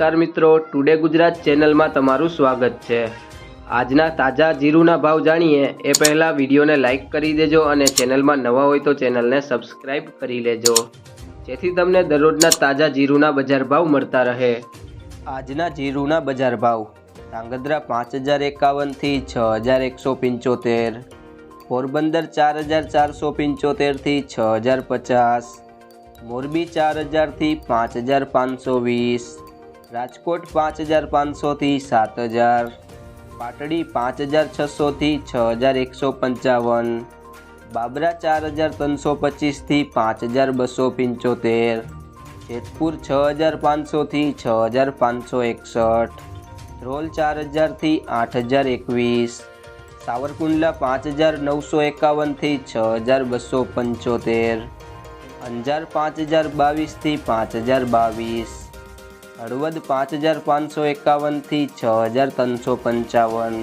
નમસ્કાર મિત્રો ટુડે ગુજરાત ચેનલમાં તમારું સ્વાગત છે. આજના તાજા જીરુના ભાવ જાણીએ, એ પહેલાં વિડીયોને લાઇક કરી દેજો અને ચેનલમાં નવા હોય તો ચેનલને સબસ્ક્રાઇબ કરી લેજો. જેથી તમને દરરોજના તાજા જીરુના બજાર ભાવ મળતા રહે. આજના જીરુના બજાર ભાવ, ધાંગધ્રા પાંચ હજાર એકાવનથી છ હજાર એકસો પંચોતેર, પોરબંદર ચાર હજાર ચારસો પંચોતેરથી છ હજાર પચાસ, મોરબી ચાર હજારથી પાંચ હજાર પાંચસો વીસ રાજકોટ પાંચ હજાર પાંચસોથી સાત હજાર, પાટડી પાંચ હજાર છસોથી છ હજાર એકસો પંચાવન, બાબરા ચાર હજાર ત્રણસો પચીસથી પાંચ હજાર બસો પંચોતેર, જેતપુર છ હજાર પાંચસોથી છ હજાર પાંચસો એકસઠ, ધ્રોલ ચાર હજારથી આઠ હજાર એકવીસ, સાવરકુંડલા પાંચ હજાર નવસો એકાવનથી છ હજાર બસો પંચોતેર, અંજાર પાંચ હજાર બાવીસથી પાંચ હજાર બાવીસ હળવદ પાંચ હજાર પાંચસો એકાવનથી છ હજાર ત્રણસો પંચાવન.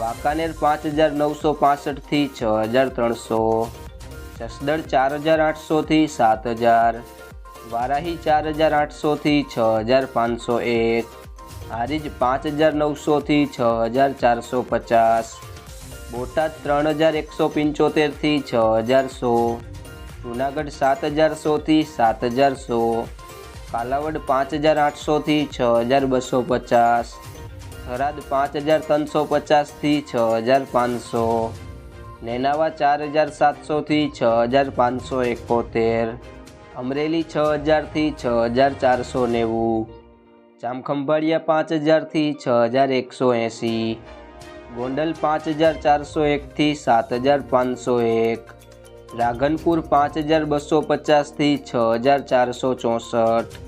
વાંકાનેર પાંચ હજાર નવસો પાસઠથી છ હજાર ત્રણસો. જસદણ ચાર હજાર આઠસોથી સાત હજાર. વારાહી ચાર હજાર આઠસોથી છ હજાર પાંચસો એક. હારીજ પાંચ હજાર નવસોથી છ હજાર ચારસો પચાસ. બોટાદ ત્રણ હજાર એકસો પંચોતેરથી છ હજાર સો. જુનાગઢ સાત હજાર સોથી સાત હજાર સો. કાલાવડ પાંચ હજાર આઠસોથી છ હજાર બસો પચાસ. થરાદ પાંચ હજાર ત્રણસો પચાસથી છ હજાર પાંચસો. નેનાવા ચાર હજાર સાતસોથી છ હજાર પાંચસો એકોતેર. અમરેલી છ હજારથી છ હજાર ચારસો નેવું. જામખંભાળિયા પાંચ હજારથી છ હજાર એકસો એંસી. ગોંડલ પાંચ હજાર ચારસો એકથી સાત હજાર પાંચસો એક. રાધનપુર પાંચ હજાર બસો પચાસથી છ હજાર ચારસો ચોસઠ.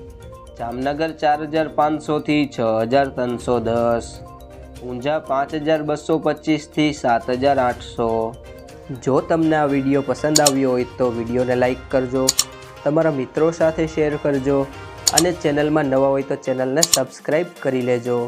જામનગર ચાર હજાર પાંચસોથી છ હજાર ત્રણસો દસ. ઊંઝા પાંચ હજાર બસો પચીસથી સાત હજાર આઠસો. જો તમને આ વીડિયો પસંદ આવ્યો હોય તો વિડીયોને લાઇક કરજો, તમારા મિત્રો સાથે શેર કરજો અને ચેનલમાં નવા હોય તો ચેનલને સબસ્ક્રાઈબ કરી લેજો.